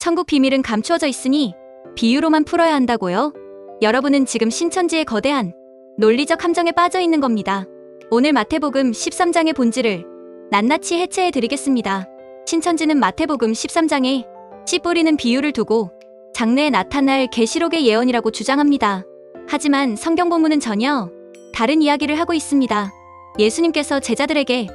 천국 비밀은 감추어져 있으니 비유로만 풀어야 한다고요? 여러분은 지금 신천지의 거대한 논리적 함정에 빠져 있는 겁니다. 오늘 마태복음 13장의 본질을 낱낱이 해체해 드리겠습니다. 신천지는 마태복음 13장에 씨 뿌리는 비유를 두고 장래에 나타날 계시록의 예언이라고 주장합니다. 하지만 성경 본문은 전혀 다른 이야기를 하고 있습니다. 예수님께서 제자들에게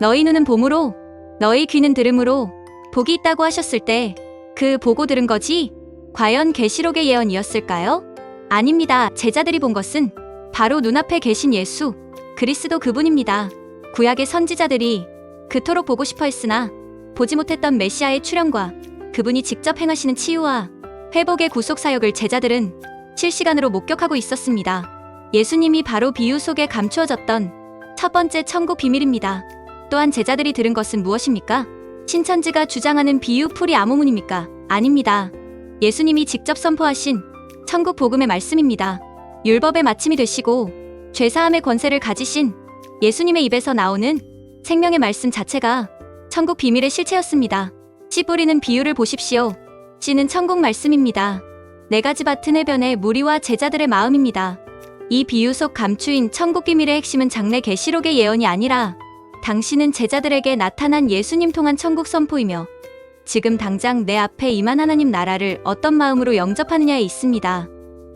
너희 눈은 봄으로 너희 귀는 들음으로 복이 있다고 하셨을 때 그 보고 들은 거지? 과연 계시록의 예언이었을까요? 아닙니다. 제자들이 본 것은 바로 눈앞에 계신 예수, 그리스도 그분입니다. 구약의 선지자들이 그토록 보고 싶어 했으나 보지 못했던 메시아의 출현과 그분이 직접 행하시는 치유와 회복의 구속 사역을 제자들은 실시간으로 목격하고 있었습니다. 예수님이 바로 비유 속에 감추어졌던 첫 번째 천국 비밀입니다. 또한 제자들이 들은 것은 무엇입니까? 신천지가 주장하는 비유 풀이 아무문입니까? 아닙니다. 예수님이 직접 선포하신 천국 복음의 말씀입니다. 율법의 마침이 되시고 죄사함의 권세를 가지신 예수님의 입에서 나오는 생명의 말씀 자체가 천국 비밀의 실체였습니다. 씨 뿌리는 비유를 보십시오. 씨는 천국 말씀입니다. 네 가지 밭은 해변의 무리와 제자들의 마음입니다. 이 비유 속 감추인 천국 비밀의 핵심은 장래 계시록의 예언이 아니라 당신은 제자들에게 나타난 예수님 통한 천국 선포이며 지금 당장 내 앞에 임한 하나님 나라를 어떤 마음으로 영접하느냐에 있습니다.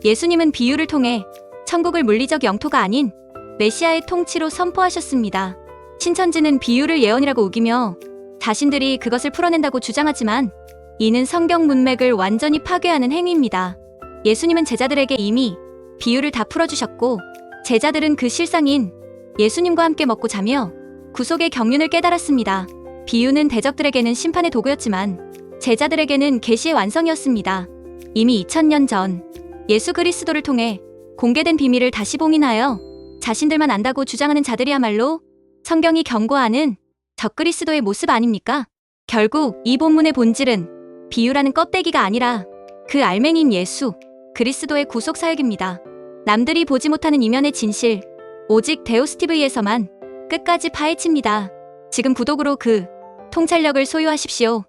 예수님은 비유를 통해 천국을 물리적 영토가 아닌 메시아의 통치로 선포하셨습니다. 신천지는 비유를 예언이라고 우기며 자신들이 그것을 풀어낸다고 주장하지만 이는 성경 문맥을 완전히 파괴하는 행위입니다. 예수님은 제자들에게 이미 비유를 다 풀어주셨고 제자들은 그 실상인 예수님과 함께 먹고 자며 구속의 경륜을 깨달았습니다. 비유는 대적들에게는 심판의 도구였지만 제자들에게는 계시의 완성이었습니다. 이미 2000년 전 예수 그리스도를 통해 공개된 비밀을 다시 봉인하여 자신들만 안다고 주장하는 자들이야말로 성경이 경고하는 적그리스도의 모습 아닙니까? 결국 이 본문의 본질은 비유라는 껍데기가 아니라 그 알맹이인 예수, 그리스도의 구속 사역입니다. 남들이 보지 못하는 이면의 진실, 오직 데오스티브이에서만 끝까지 파헤칩니다. 지금 구독으로 그 통찰력을 소유하십시오.